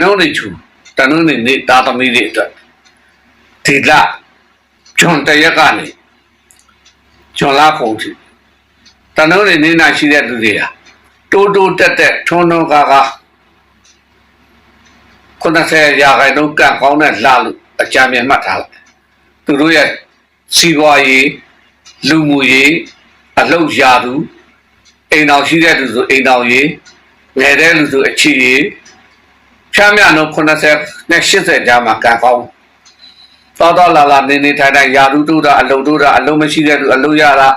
နှုံးနေချူတနှုံးနေနေသားသမီးတွေအတွက်ဒီလဂျွန်တရက်ကနေဂျွန်လာဖုန်ချီတနှုံးနေနေနာရှိတဲ့လူတွေဟာတိုးတိုးတက်တက်ထွန်းထွန်းကားကား90ရာခိုင်နှုန်းကန့်ကောင်းတဲ့လာလို့အကြံဉာဏ်မှတ်ထားလိုက်သူတို့ရဲ့စီးပွားရေးလူမှုရေးအလုပ်ရာသူအိမ်တော်ရှိတဲ့လူဆိုအိမ်တော်ရေးငယ်တဲ့လူဆိုအချီရေး ဖြမ်းမြနှုန်း90နဲ့80ကြားမှာကန့်ကောင်းတော်တော်လာလာနေနေထိုင်ထိုင်ယာရုတို့တာအလုပ်တို့တာအလုပ်မရှိတဲ့လူအလုပ်ရတာ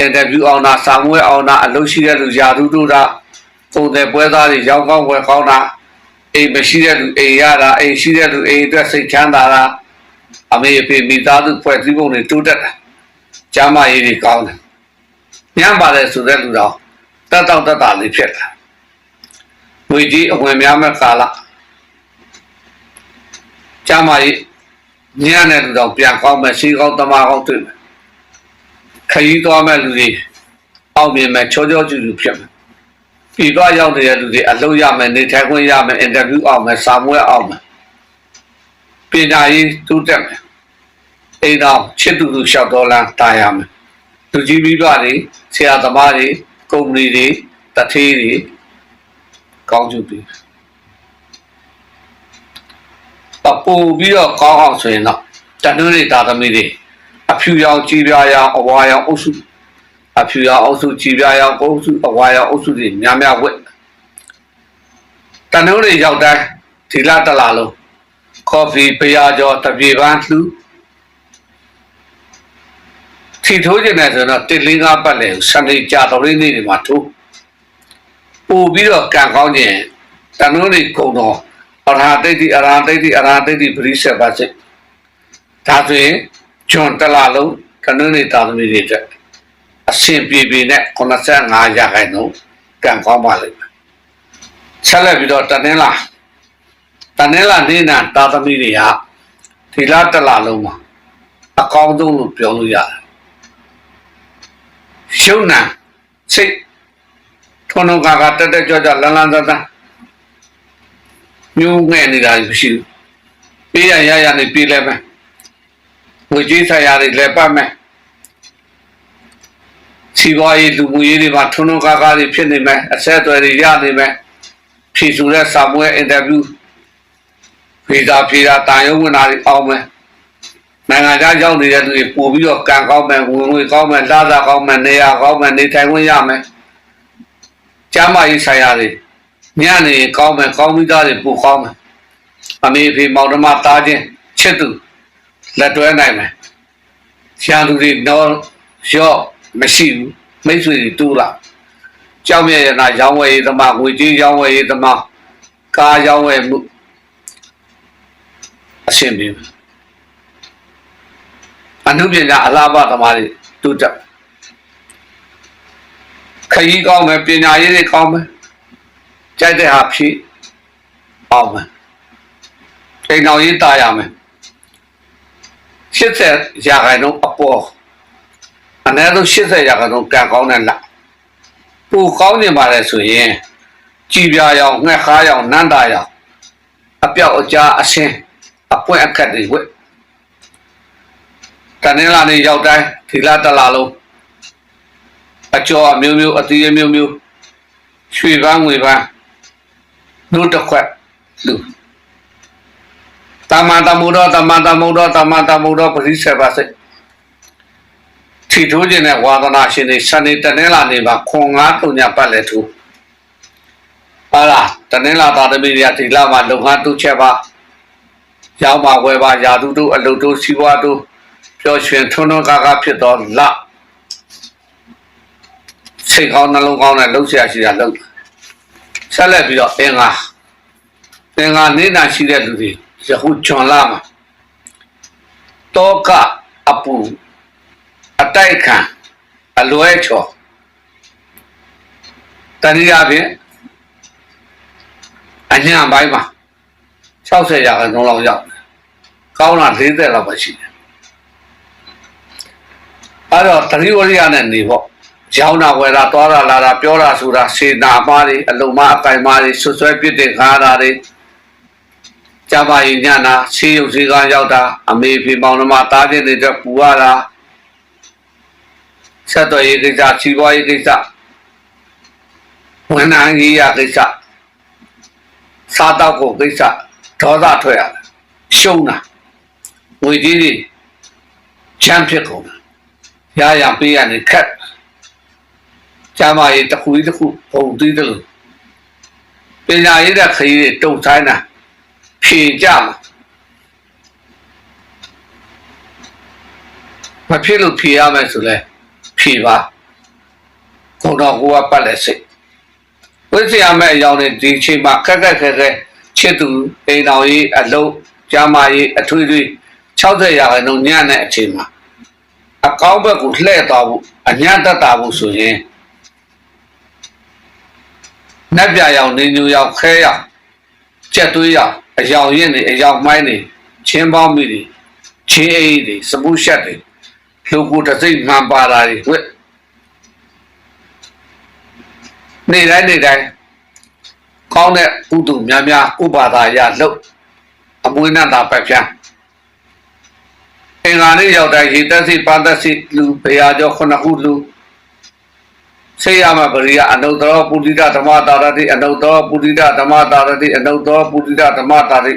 အင်တာဗျူးအောင်တာစာမွေးအောင်တာအလုပ်ရှိတဲ့လူယာရုတို့တာပုံတဲ့ပွဲသားတွေရောက်ကောင်းဝယ်ကောင်းတာအိမ်မရှိတဲ့လူအိမ်ရတာအိမ်ရှိတဲ့လူအိမ်အတွက်စိတ်ချမ်းသာတာအမေအဖေမိသားစုဖွဲ့စည်းပုံတွေတိုးတက်တာကျမ်းမာရေးတွေကောင်းတယ်ညံပါလေဆိုတဲ့လူတော်တက်တော့တက်တာလေးဖြစ်တာ ငွေကြီးအဝင်များမဲ့ကာလကျမ်းမာရေးညံတဲ့လူတော်ပြန်ကောင်းမဲ့ရှိကောင်းတမကောင်းတွေ့မယ်ခရီးသွားမဲ့လူတွေအောင်မြင်မဲ့ချောချောကျူကျူဖြစ်မယ်ပြည်ပရောက်နေတဲ့လူတွေအလုပ်ရမယ်နေထိုင်ခွင့်ရမယ်အင်တာဗျူးအောင်မယ်စာမွေးအောင်မယ်ပညာရေးတိုးတက်မယ်အိမ်တော်ချစ်သူသူလျှောက်တော်လန်းတာရမယ်လူကြီးပြီးတော့နေဆရာသမားတွေကုမ္ပဏီတွေတထေးတွေ ကောင်းကျိုးပြီးပပူပြီးတော့ကောင်းအောင်ဆိုရင်တော့တန်တွင်းတွေတာသမီတွေအဖြူရောင်ကြည်ပြားရောင်အဝါရောင်အုပ်စုအဖြူရောင်အုပ်စုကြည်ပြားရောင်အုပ်စုအဝါရောင်အုပ်စုတွေများများဝက်တန်တွင်းတွေရောက်တိုင်းဒီလတစ်လာလုံးကော်ဖီပရာကျော်တပြေပန်းလှူထီထိုးခြင်းနဲ့ဆိုတော့တစ်လေးငါးပတ်လေစနေကြတော်လေးနေ့တွေမှာထိုး ပို့ပြီးတော့ကံကောင်းခြင်းတန်တွင်းတွေကုန်တော့အရာတိတ်တိအရာတိတ်တိအရာတိတ်တိပရိစ္ဆေပါစိတ်ဒါဆိုရင်ဂျွန်တလာလုံးတန်တွင်းတွေတာသမီတွေအတွက်အဆင်ပြေပြေနဲ့85ရာခိုင်နှုန်းကံကောင်းပါလိမ့်မယ်ဆက်လက်ပြီးတော့တနင်္လာတနင်္လာနေ့နာတာသမီတွေဟာဒီလတစ်လလုံးမှာအကောင်းဆုံးလို့ပြောလို့ရတယ်ရှုံနာစိတ် ထွန်းတော်ကကတက်တက်ကြွကြွလန်းလန်းတန်းမျိုးငဲ့နေတာမရှိဘူးပေးရရရနေပြေးလဲမယ်ငွေကြီးဆိုင်ရာတွေလဲပတ်မယ်စီပွားရေးလူမှုရေးတွေမှာထွန်းထွန်းကားကားတွေဖြစ်နေမယ်အဆက်အသွယ်တွေရနေမယ်ဖြည့်စုတဲ့စာမွေးအင်တာဗျူးဗီဇာဖြေတာတာရုံဝင်တာတွေအောင်မယ်နိုင်ငံခြားရောက်နေတဲ့သူတွေပို့ပြီးတော့ကံကောင်းမယ်ဝင်ငွေကောင်းမယ်လာသာကောင်းမယ်နေရာကောင်းမယ်နေထိုင်ခွင့်ရမယ် ကျမ်းမာရေးဆိုင်ရာတွေညနေကောင်းမယ်ကောင်းပြီးသားတွေပို့ကောင်းမယ်အမေဖေမောင်နှမသားချင်းချစ်သူလက်တွဲနိုင်မယ်ရှာလူတွေတော့ရော့မရှိဘူးမိတ်ဆွေတွေတူလာကြောက်မြဲရနာရောင်းဝယ်ရေးသမားငွေကြေးရောင်းဝယ်ရေးသမားကားရောင်းဝယ်မှုအဆင်ပြေမယ်အနုပညာအလားပါသမားတွေတူတက် ခရီးကောင်းမယ်ပညာရေးတွေကောင်းမယ်ကြိုက်တဲ့ဟာဖြည့်အောင်မယ်အိမ်တော်ရေးတာရမယ်80ရာခိုင်နှုန်းအပေါ်အနည်းဆုံး80ရာခိုင်နှုန်းကံကောင်းတဲ့လားပူကောင်းနေပါလေဆိုရင်ကြည်ပြာရောင်ငှက်ခါရောင်နန္တာရောင်အပြောက်အကြားအဆင်းအပွင့်အခက်တွေဝက်တနင်္လာနေ့ရောက်တိုင်းဒီလတစ်လာလုံး အကျော်အမျိုးမျိုးအတီးအမျိုးမျိုးရွှေပန်းငွေပန်းနှုတ်တစ်ခွက်လူတမန်တမှုတော်တမန်တမှုတော်တမန်တမှုတော်ပရိစ္ဆေပါစိတ်ထီထိုးခြင်းနဲ့ဝါသနာရှင်တွေစနေတနင်္လာနေ့မှာခွန်ငါးတုံညာပတ်လဲထိုးဟာလားတနင်္လာသာသမီတွေကဒီလမှာလုံငန်းတုချက်ပါရောက်မှာဝယ်ပါယာတုတို့အလုတို့စီးပွားတို့ပျော်ရွှင်ထွန်းထွန်းကားကားဖြစ်တော့လ စိတ်ကောင်းနှလုံးကောင်းနဲ့လှုပ်ရှားရှိတာလှုပ်ဆက်လက်ပြီးတော့အင်္ဂါအင်္ဂါနေနာရှိတဲ့လူတွေယခုဂျွန်လာမှာတောကအပူအတိုက်ခံအလွဲချော်တနည်းအားဖြင့်အညာပိုင်းမှာ60ရာခိုင်နှုန်းလောက်ရောက်တယ်ကောင်းတာ40လောက်ပဲရှိတယ်အဲ့တော့တတိဝရိယနဲ့နေပေါ့ ရောင်းတာဝယ်တာသွားတာလာတာပြောတာဆိုတာစေနာမားတွေအလုံမအပိုင်မားတွေဆွဆွဲပြစ်တဲ့ခါတာတွေကြပါရင်ညနာဆေးရုပ်ဆေးကားရောက်တာအမေဖေမောင်နှမသားချင်းတွေအတွက်ပူရတာဆက်တော်ရေးကိစ္စစီးပွားရေးကိစ္စဝန်ထမ်းရေးရကိစ္စစားတော့ကိုကိစ္စဒေါသထွက်ရတယ်ရှုံးတာငွေကြီးတွေချမ်းဖြစ်ကုန်တာရရပေးရနေခက် ကျမ်းမာရေးတစ်ခုကြီးတစ်ခုပုံသီးတယ်လို့ပညာရေးတဲ့ခရီးတွေတုံဆိုင်တာဖြေကြမှာမဖြစ်လို့ဖြေရမယ်ဆိုလဲဖြေပါဘုံတော်ကိုကပတ်လက်စိတ်ဝိဇ္ဇာမဲ့အကြောင်းနဲ့ဒီအချိန်မှာခက်ခက်ခက်ခက်ချစ်သူအိမ်တော်ရေးအလုံးကျမ်းမာရေးအထွေထွေ60ရာခိုင်နှုန်းညံ့တဲ့အချိန်မှာအကောင်းဘက်ကိုလှည့်သွားဖို့အညံ့တတ်တာဖို့ဆိုရင် နက်ပြရောင်နေညူရောင်ခဲရောင်ကြက်သွေးရောင်အယောင်ရင်းနေအယောင်မိုင်းနေချင်းပေါင်းမိတွေချင်းအိတွေစပူရှက်တွေလူကိုယ်တစ်စိတ်မှန်ပါတာတွေဝက်နေတိုင်းနေတိုင်းကောင်းတဲ့ဥဒုများများဥပါဒါရလို့အမွေးနဲ့တာပဲပြန်အင်္ဂါနေ့ရောက်တိုင်းရေသက်စီပါသက်စီလူဘရာကျော်ခုနှစ်ခုလူ ဆေးရမပရိယအနုတ္တရောပုရိသဓမ္မတာရတိအနုတ္တရောပုရိသဓမ္မတာရတိအနုတ္တရောပုရိသဓမ္မတာရတိ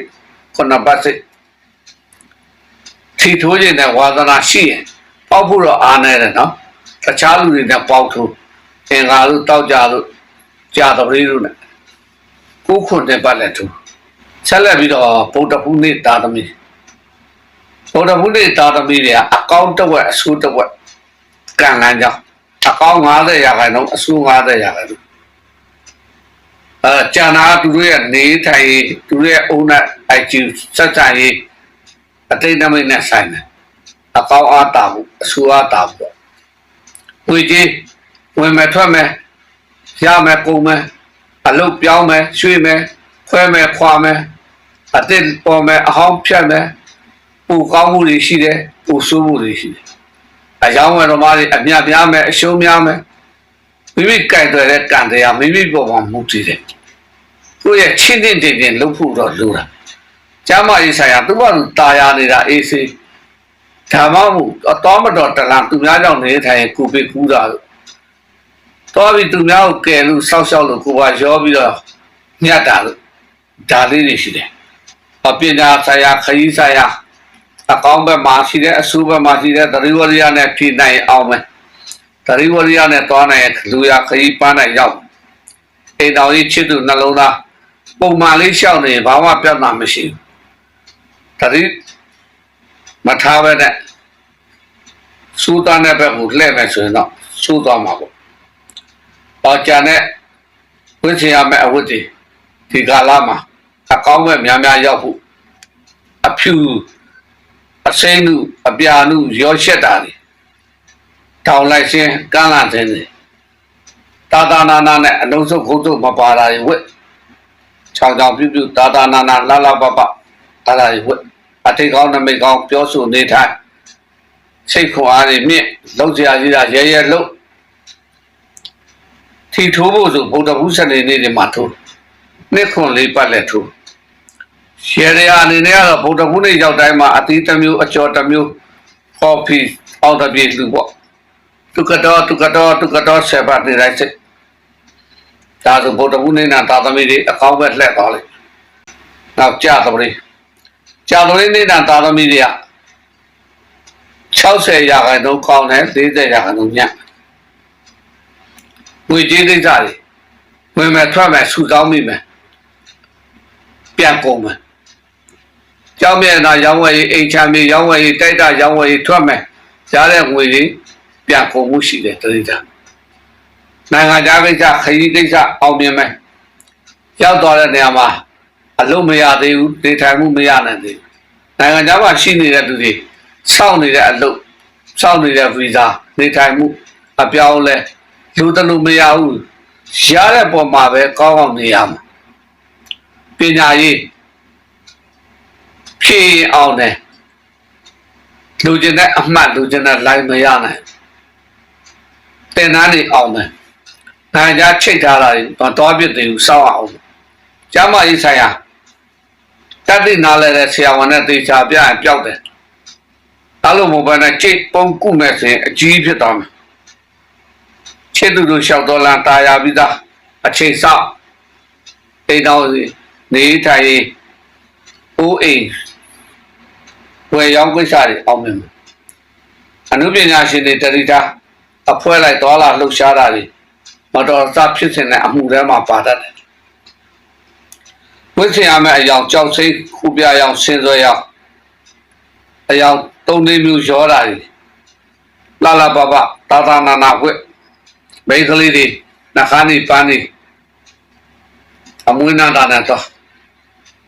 ခုနှစ်ပတ်စိထီထိုးခြင်းနဲ့ဝါသနာရှိရင်ပေါက်ဖို့တော့အားနေတယ်နော်တခြားလူတွေနဲ့ပေါက်ထိုးအင်္ဂါတို့တောက်ကြတို့ကြာတပရိတို့နဲ့ကိုခွန်တဲ့ပတ်လက်ထိုးဆက်လက်ပြီးတော့ဗုဒ္ဓဘုနေ့တာသမီဗုဒ္ဓဘုနေ့တာသမီတွေကအကောင့်တစ်ဝက်အဆိုးတစ်ဝက်ကံလန်းကြောင်း အကောင့်90ရာခိုင်နှုန်းအဆိုး90ရာခိုင်နှုန်းအဲကျန်တာသူတို့ရဲ့နေထိုင်ရေးသူတို့ရဲ့အုံနဲ့ IQ စက်ဆံရေးအတိတ်နမိတ်နဲ့ဆိုင်တယ်အကောင့်အားတာမှုအဆိုးအားတာမှုဝေကြီးဝင်မဲ့ထွက်မဲ့ရမဲ့ပုံမဲ့အလုတ်ပြောင်းမဲ့ရွှေ့မဲ့ခွဲမဲ့ခွာမဲ့အတိတ်ပေါ်မဲ့အဟောင်းဖြတ်မဲ့ပူကောင်းမှုတွေရှိတယ်ပူဆိုးမှုတွေရှိတယ် အကြောင်းဝင်တော်မတွေအမြတ်ပြားမဲ့အရှုံးများမဲ့မိမိကြိုက်တဲ့ကံတရားမိမိပေါ်မှာမူတည်တယ်ကိုယ့်ရဲ့ချင်းချင်းတင်တင်လုပ်ဖို့တော့လိုတာကျမ်းမာရေးဆိုင်ရာသူ့ဘာသူตายာနေတာအေးစေးဓမ္မမှုအတော်မတော်တလန်သူများကြောင့်နေထိုင်ရင်ကိုပိကူးတာလို့တော်ပြီသူများကိုကယ်လို့ဆောက်ရှောက်လို့ကိုပါရောပြီးတော့ညတ်တာလို့ဒါလေးတွေရှိတယ်အပညာဆိုင်ရာခရီးဆိုင်ရာ အကောင်းဘက်မှာရှိတဲ့အဆူဘက်မှာရှိတဲ့သတိဝရိယနဲ့ဖြည့်နိုင်အောင်မယ်သတိဝရိယနဲ့သွားနိုင်လူရခရီးပန်းနိုင်ရောက်အိမ်တော်ကြီးချစ်သူနှလုံးသားပုံမှန်လေးရှောက်နေဘာမှပြဿနာမရှိဘူးသတိမထားပဲနဲ့စူးသားတဲ့ဘက်ကိုလှည့်မယ်ဆိုရင်တော့စူးသွားမှာပေါ့။ပေါကြတဲ့ဝိသရမဲ့အဝတ်တွေဒီကာလမှာအကောင်းမဲ့များများရောက်ဖို့အဖြူ အစိမ့်မှုအပြာမှုရောရှက်တာတွေတောင်လိုက်ခြင်းကမ်းလာခြင်းတွေတာတာနာနာနဲ့အလုံးစုံခုတ်စုံမပါတာတွေဝက်ချောင်ချောင်ပြူပြူတာတာနာနာလာလာပပတာတာတွေဝက်အထိတ်ကောင်းနမိတ်ကောင်းပြောဆိုနေထိုင်စိတ်ခွန်အားတွေမြင့်လုံးစရာကြီးတာရဲရဲလုံးထီထိုးဖို့ဆိုဗုဒ္ဓဘုစနေနေ့တွေမှာထိုးနှစ်ခွန်လေးပတ်လက်ထိုး ရှယ်ရအနေနဲ့ကတော့ဗုဒ္ဓဘုနေ့ရောက်တိုင်းမှာအသီးတစ်မျိုးအကျော်တစ်မျိုးကော်ဖီအောက်တစ်ပြေလူပေါ့တုကတော့တုကတော့တုကတော့ဆက်ပါနေလိုက်စိတ်ဒါဆိုဗုဒ္ဓဘုနေ့နာသာသမီတွေအကောင်းပဲလှည့်သွားလိမ့်နောက်ကြတော်လေးကြာတော်လေးနေတာသာသမီတွေက60ရာခိုင်နှုန်းကောင်းတယ်40ရာခိုင်နှုန်းညံ့ငွေကြေးကိစ္စတွေဝင်မဲ့ထွက်မဲ့စုဆောင်းမိမယ်ပြန်ကုန်မယ် ကြောင်းမြန်တာရောင်းဝယ်ရေးအိမ်ချမ်းမြေရောင်းဝယ်ရေးတိုက်တာရောင်းဝယ်ရေးထွက်မယ်ရတဲ့ငွေတွေပြန်ကုန်မှုရှိတယ်တတိယနိုင်ငံခြားကိစ္စခရီးကိစ္စအောင်မြင်မယ်ရောက်သွားတဲ့နေရာမှာအလုံးမရသေးဘူးနေထိုင်မှုမရနိုင်သေးဘူးနိုင်ငံခြားမှာရှိနေတဲ့သူတွေစောင့်နေတဲ့အလုပ်စောင့်နေတဲ့ဗီဇာနေထိုင်မှုအပြောင်းလဲလူတလူမရဘူးရတဲ့ပုံမှာပဲကောင်းအောင်နေရမှာပညာရေး ခင်အောင်တယ်လူကျင်တဲ့အမှတ်လူကျင်တဲ့လိုင်းမရနိုင်တင်သားနေအောင်တယ်ဒါကြချိတ်ထားတာတွေမတော်ပြစ်သေးဘူးစောင့်အောင်ကျမကြီးဆိုင်ရာတတ်သိနားလဲတဲ့ဆရာဝန်နဲ့သေချာပြရင်ပျောက်တယ်အဲ့လိုမဟုတ်ဘဲနဲ့ချိတ်ပုံကုမဲ့ဆိုရင်အကြီးဖြစ်သွားမယ်ချစ်သူတို့လျှောက်တော်လန်တာယာပြီးသားအချိန်ဆောက်အိမ်တော်နေထိုင်အိုးအိမ် ဝယ်ရောင်းကိစ္စတွေအောင်မြင်မယ်အနုပညာရှင်တွေတတိတာအဖွဲလိုက်တော်လာလှုပ်ရှားတာတွေမတော်တဆဖြစ်စဉ်နဲ့အမှုထဲမှာပါတတ်တယ်ဝိသင်ရမယ့်အယောင်ကြောက်စိတ်ခုပြရောင်ဆင်းစွဲရောင်အယောင်သုံးသိန်းမျိုးရောတာတွေလာလာပပတာတာနာနာဝက်မိန်းကလေးတွေနှခါးနေပန်းနေအမွေးနာတာနဲ့တော့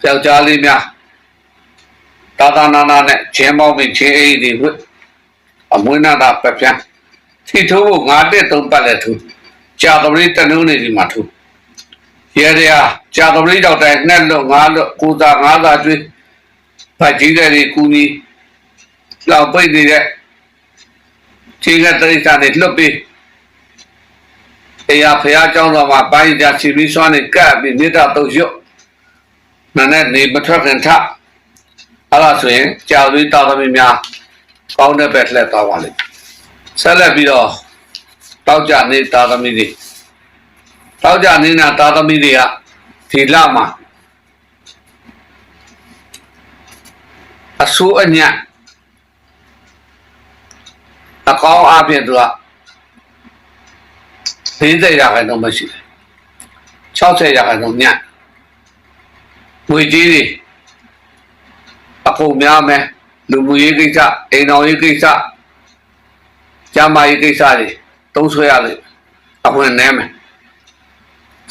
ယောက်ျားလေးများ တာတာနာနာနဲ့ချင်းပေါင်းပြီးချင်းအိတ်တွေဝက်အမွေးနာတာပပြန်းထိထိုးဖို့ငါတက်သုံးပတ်လက်ထူကြာတပရိတနုံးနေဒီမှာထူရဲရကြာတပရိတော့တိုင်နဲ့လို့ငါလို့ကိုသာငါသာကျွေးဖတ်ကြီးတဲ့ဒီကူနီလောက်ပိတ်နေတဲ့ချိန်ကတရိစ္ဆာန်တွေလွတ်ပြီးတရားဖရာเจ้าတော်မှာပိုင်းကြချီပြီးစွမ်းနေကပ်ပြီးမေတ္တာတုတ်ရွတ်နာနဲ့နေမထွက်ခင်ထ အဲ့ဒါဆိုရင်ကြာသွေးတာသမီးများကောင်းတဲ့ဘက်လှည့်သွားပါလိမ့်ဆက်လက်ပြီးတော့တောက်ကြနေတာသမီးတွေတောက်ကြနေတာတာသမီးတွေကဒီလမှာအဆိုးအညံ့အကောင်းအပြင်သူက40ရာခိုင်နှုန်းမရှိတယ်60ရာခိုင်နှုန်းညံ့ငွေကြီးတွေ အကုန်များမယ်လူမှုရေးကိစ္စအိမ်တော်ရေးကိစ္စကျန်းမာရေးကိစ္စတွေသုံးဆွဲရလိမ့်အဝင်နေမယ်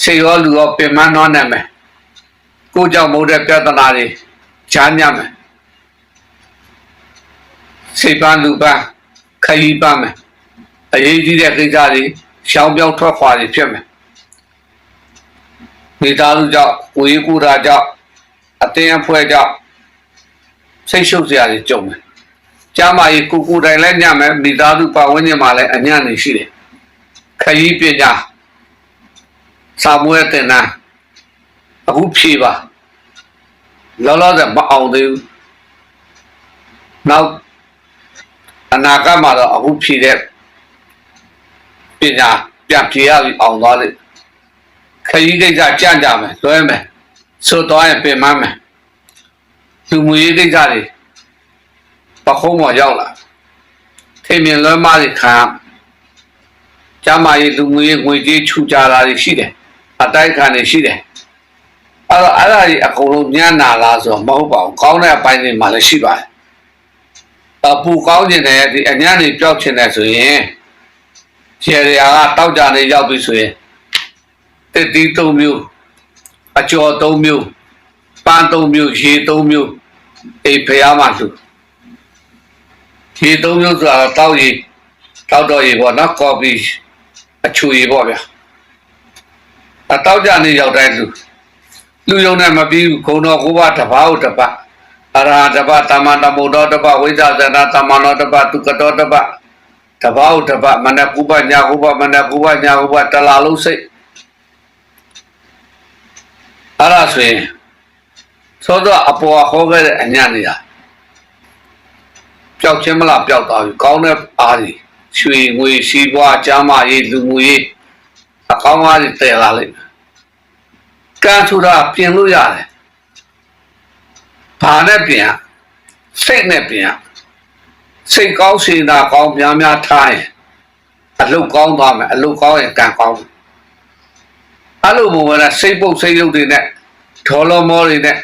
စေရောလူရောပင်မနှောနေမယ်ကိုကြောင့်မဟုတ်တဲ့ပြဿနာတွေချမ်းညမယ်စိတ်ပန်းလူပန်းခရီးပန်းမယ်အရေးကြီးတဲ့ကိစ္စတွေရှောင်းပြောင်းထွက်ခွာတွေဖြစ်မယ်မိသားစုကြောင့်ကိုယ်ရေးကူတာကြောင့်အတင်းအဖွဲကြောင့် စိတ်ရှုပ်စရာတွေကြုံမယ်ကျမ်းမာရေးကိုကိုယ်တိုင်လည်းညံ့မယ်မိသားစုပတ်ဝန်းကျင်မှာလည်းအညံ့နေရှိတယ်ခရီးပညာစာမွေးတင်တာအခုဖြေပါလောလောဆယ်မအောင်သေးဘူးနောက်အနာဂတ်မှာတော့အခုဖြေတဲ့ပညာပြန်ဖြေရပြီးအောင်သွားလိမ့်ခရီးကိစ္စကြံ့ကြမယ်လွှဲမယ်ဆိုတော့ရင်ပြင်မမယ် လူမှုရေးကိစ္စတွေပခုံးပေါ်ရောက်လာထိမြင်လွှဲမတွေခံရကျမ်းမာရေးလူမှုရေးငွေကြေးချူကြတာတွေရှိတယ်အတိုက်ခံတွေရှိတယ်အဲ့တော့အဲ့ဒါကြီးအကုန်လုံးညံ့နာလားဆိုတော့မဟုတ်ပါဘူးကောင်းတဲ့အပိုင်းတွေမှလည်းရှိပါတယ်အပူကောင်းကျင်တဲ့ဒီအညံ့တွေပျောက်ချင်တယ်ဆိုရင်ခြေရာကတောက်ကြနေရောက်ပြီဆိုရင်တစ်တီးသုံးမျိုးအကျော်သုံးမျိုး ပန်းသုံးမျိုးရေသုံးမျိုးအိဖျားမှသူရေသုံးမျိုးဆိုတာတောက်ရေတောက်တော့ရေပေါ့နော်ကော်ဖီအချူရေပေါ့ဗျာအတောက်ကြနေရောက်တိုင်းလူလူယုံနဲ့မပြီးဘူးခုံတော်ကိုဘတပါးဟုတ်တပတ်အရဟတပတ်တမန္တမုဒ္ဒောတပတ်ဝိဇ္ဇာဇနာတမနောတပတ်သူကတောတပတ်တပါးဟုတ်တပတ်မနကုပညာကုပမနကုပညာကုပတလာလုံးစိတ်အဲ့ဒါဆိုရင် သောတော့အပေါ်ဟောခဲ့တဲ့အညံ့နေတာပျောက်ခြင်းမလားပျောက်သွားပြီကောင်းတဲ့အားကြီးရွှေငွေစီးပွားကျမ်းမာရေးလူမှုရေးအကောင်းအားတွေတည်လာလိမ့်မယ်ကံဆိုတာပြင်လို့ရတယ်ဘာနဲ့ပြင်ရစိတ်နဲ့ပြင်ရစိတ်ကောင်းစေတာကောင်းများများထားရင်အလုတ်ကောင်းသွားမယ်အလုတ်ကောင်းရင်ကံကောင်းမယ်အဲ့လိုမျိုးပဲစိတ်ပုတ်စိတ်ရုပ်တွေနဲ့ဒေါ်လမောတွေနဲ့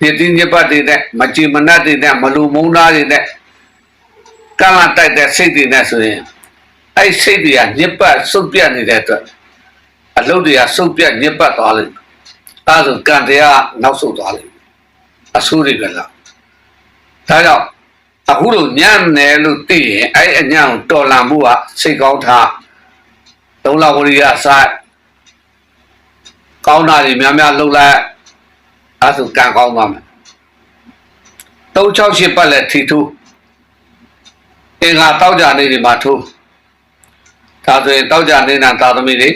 ဒီတင်းညပတ်တွေနဲ့မကြည်မနတ်တွေနဲ့မလူမုန်းသားတွေနဲ့ကံလာတိုက်တဲ့စိတ်တွေနဲ့ဆိုရင်အဲ့စိတ်တွေကညစ်ပတ်စုပ်ပြတ်နေတဲ့အတွက်အလုပ်တွေကစုပ်ပြတ်ညစ်ပတ်သွားလိမ့်မယ်အဲဒါဆိုကံတရားနောက်ဆုတ်သွားလိမ့်မယ်အဆိုးတွေကလာဒါကြောင့်အခုလိုညံ့တယ်လို့သိရင်အဲ့အညံ့ကိုတော်လန်မှုကစိတ်ကောင်းထားသုံးလဝရိယဆိုင်ကောင်းတာတွေများများလှုပ်လိုက် အဲဆိုကံကောင်းသွားမယ်368ပတ်လက်ထီထူးအင်္ဂါတောက်ကြနေဒီမှာထိုးဒါဆိုရင်တောက်ကြနေတာသာသမီတွေ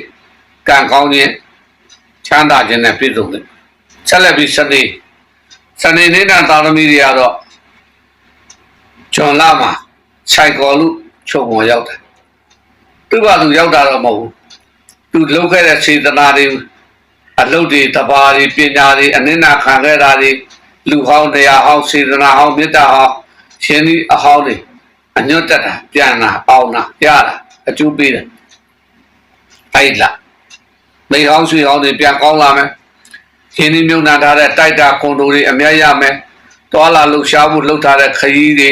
ကံကောင်းခြင်းချမ်းသာခြင်းနဲ့ပြည့်စုံတယ်ဆက်လက်ပြီးစနေစနေနေ့ကသာသမီတွေကတော့ဂျွန်လာမှာစိုက်ကော်လို့ချုပ်ပေါ်ရောက်တယ်သူကသူရောက်တာတော့မဟုတ်ဘူးသူလုပ်ခဲ့တဲ့စေတနာတွေ အလုပ်တွေတဘာတွေပညာတွေအနစ်နာခံခဲ့တာတွေလူဟောင်းတရားဟောင်းစေတနာဟောင်းမေတ္တာဟောင်းရှင်ဒီအဟောင်းတွေအညွတ်တက်တာပြန်လာအောင်လာရတာအကျိုးပေးတယ်အဲ့လားမိဟောင်းဆွေဟောင်းတွေပြန်ကောင်းလာမယ်ရှင်ဒီမြုံနာထားတဲ့တိုက်တာကွန်ဒိုတွေအများရမယ်တွာလာလှုပ်ရှားမှုလှုပ်ထားတဲ့ခရီးတွေ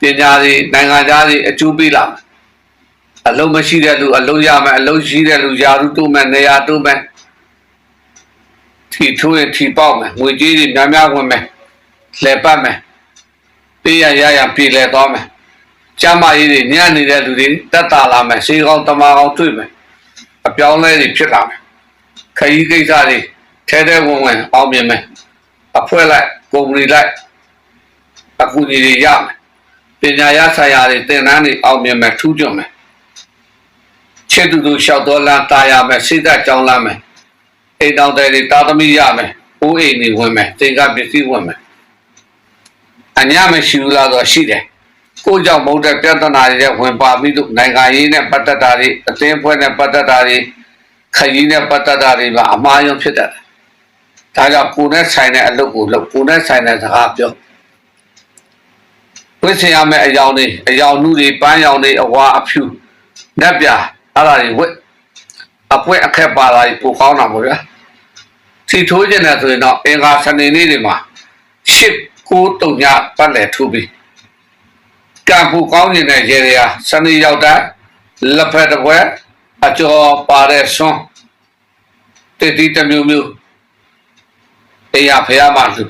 ပညာတွေနိုင်ငံသားတွေအကျိုးပေးလာမယ်အလုံးမရှိတဲ့လူအလုံးရမယ်အလုံးရှိတဲ့လူယာရုတိုးမယ်နေရာတိုးမယ် ထီထိုးရင်ထီပေါက်မယ်ငွေကြေးတွေများများဝင်မယ်လှည့်ပတ်မယ်ပေးရရရပြည်လဲသွားမယ်ကျမ်းမာရေးတွေညံ့နေတဲ့လူတွေတက်တာလာမယ်ရှေးကောင်းတမာကောင်းတွေ့မယ်အပြောင်းလဲတွေဖြစ်လာမယ်ခရီးကိစ္စတွေထဲထဲဝင်ဝင်အောင်မြင်မယ်အဖွဲ့လိုက်ကုမ္ပဏီလိုက်အကူအညီတွေရမယ်ပညာရဆိုင်ရာတွေသင်တန်းတွေအောင်မြင်မယ်ထူးချွန်မယ်ချစ်သူတို့လျှောက်တော်လမ်းတာရမယ်စိတ်သက်ကြောင်းလမ်းမယ် အိမ်တော်တွေတာသမီရမယ်အိုးအိမ်တွေဝင်မယ်သင်္ကပစ္စည်းဝင်မယ်အညာမရှိဘူးလားတော့ရှိတယ်ကိုကြောင့်မဟုတ်တဲ့ပြဿနာတွေနဲ့ဝင်ပါပြီးတော့နိုင်ငံရေးနဲ့ပတ်သက်တာတွေအသင်းဖွဲ့နဲ့ပတ်သက်တာတွေခရီးနဲ့ပတ်သက်တာတွေကအမှားယွင်းဖြစ်တတ်တယ်ဒါကြောင့်ကိုယ်နဲ့ဆိုင်တဲ့အလုပ်ကိုလုပ်ကိုယ်နဲ့ဆိုင်တဲ့စကားပြောဝိဆင်ရမယ့်အယောင်တွေအယောင်နုတွေပန်းယောင်တွေအဝါအဖြူနက်ပြအဲ့ဒါတွေဝတ် အပွဲအခက်ပါလာပြီးပိုကောင်းတာပေါ့ဗျာစီထိုးခြင်းနဲ့ဆိုရင်တော့အင်္ဂါစနေနေ့တွေမှာရှစ်ကိုတုံညပတ်လည်ထိုးပြီးကံပူကောင်းနေတဲ့ရေတွေဟာစနေရောက်တဲ့လက်ဖက်တစ်ပွဲအကျော်ပါတဲ့ဆွန်းတတိတစ်မျိုးမျိုးတရားဖះမှာလူ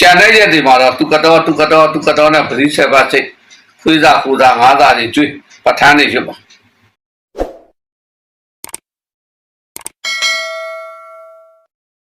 ကြံတဲ့ရက်တွေမှာတော့သူကတော့သူကတော့သူကတော့နဲ့ပရိစ္ဆေပါစိတ်ခွေးစားခူစားငါးစားတွေကျွေးပဋ္ဌာန်းတွေဖြစ်ပါ